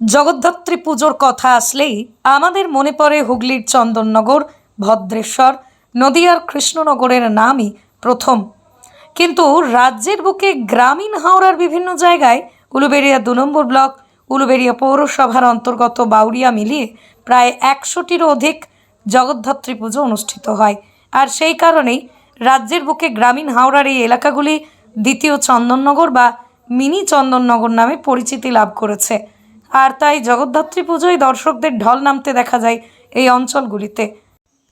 জগদ্ধাত্রী পুজোর কথা আসলেই আমাদের মনে পড়ে হুগলির চন্দননগর, ভদ্রেশ্বর, নদিয়ার কৃষ্ণনগরের নামই প্রথম। কিন্তু রাজ্যের বুকে গ্রামীণ হাওড়ার বিভিন্ন জায়গায় উলুবেড়িয়া দু নম্বর ব্লক, উলুবেড়িয়া পৌরসভার অন্তর্গত বাউরিয়া মিলিয়ে প্রায় একশোটিরও অধিক জগদ্ধাত্রী পুজো অনুষ্ঠিত হয়। আর সেই কারণেই রাজ্যের বুকে গ্রামীণ হাওড়ার এই এলাকাগুলি দ্বিতীয় চন্দননগর বা মিনি চন্দননগর নামে পরিচিতি লাভ করেছে। আর তাই জগদ্ধাত্রী পুজোয় দর্শকদের ঢল নামতে দেখা যায় এই অঞ্চলগুলিতে।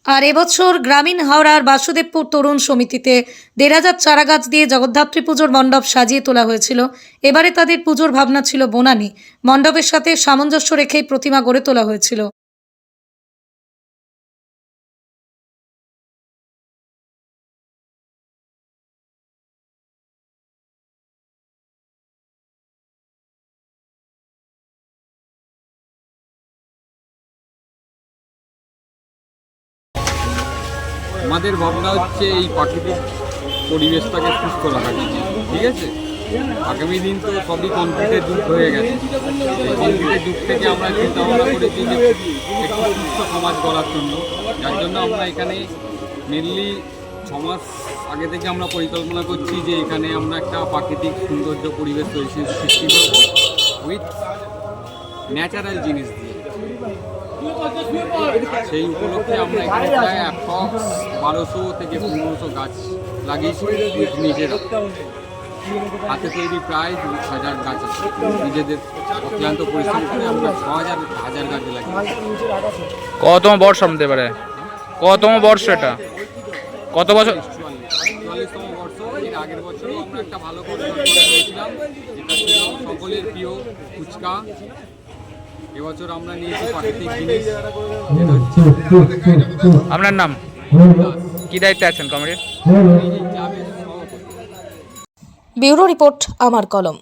আর এবছর গ্রামীণ হাওড়ার বাসুদেবপুর তরুণ সমিতিতে দেড় হাজার চারা গাছ দিয়ে জগদ্ধাত্রী পুজোর মণ্ডপ সাজিয়ে তোলা হয়েছিল। এবারে তাদের পুজোর ভাবনা ছিল বোনানি। মণ্ডপের সাথে সামঞ্জস্য রেখেই প্রতিমা গড়ে তোলা হয়েছিল। আমাদের ভাবনা হচ্ছে এই প্রাকৃতিক পরিবেশটাকে সুস্থ রাখা ঠিক আছে? আগামী দিন তো সবই কংক্রিটের যুগ হয়ে গেছে। কংক্রিটের যুগ থেকে আমরা চিন্তা ভাবনা করেছি যে একটু সুস্থ সমাজ গড়ার জন্য। যার জন্য আমরা এখানে মেনলি ছমাস আগে থেকে আমরা পরিকল্পনা করছি যে এখানে আমরা একটা প্রাকৃতিক সৌন্দর্য পরিবেশ তৈরি সৃষ্টি করব উইথ ন্যাচারাল জিনিস দিয়ে। সেই উপলক্ষে আমরা এখানে প্রায় অ্যাপ্রক্স বারোশো থেকে পনেরোশো গাছ লাগিয়েছি নিজেরা। হাতে তৈরি প্রায় দু হাজার গাছ আছে। নিজেদের অক্লান্ত পরিশ্রম করে আমরা ছ হাজার হাজার গাছ লাগিয়েছি। কতম বর্ষ হতে পারে? কতম বর্ষ এটা? কত বছর? চুয়াল্লিশ চুয়াল্লিশতম বর্ষ। এর আগের বছরও আমরা একটা ভালো নিয়েছিলাম যেটা ছিল সকলের প্রিয় ফুচকা। এবছর আমরা নিয়েছি প্রাকৃতিক জিনিস। হচ্ছে আপনার নাম? কি দায়িত্বে আছেন কমিটির? ব্যুরো রিপোর্ট আমার কলম।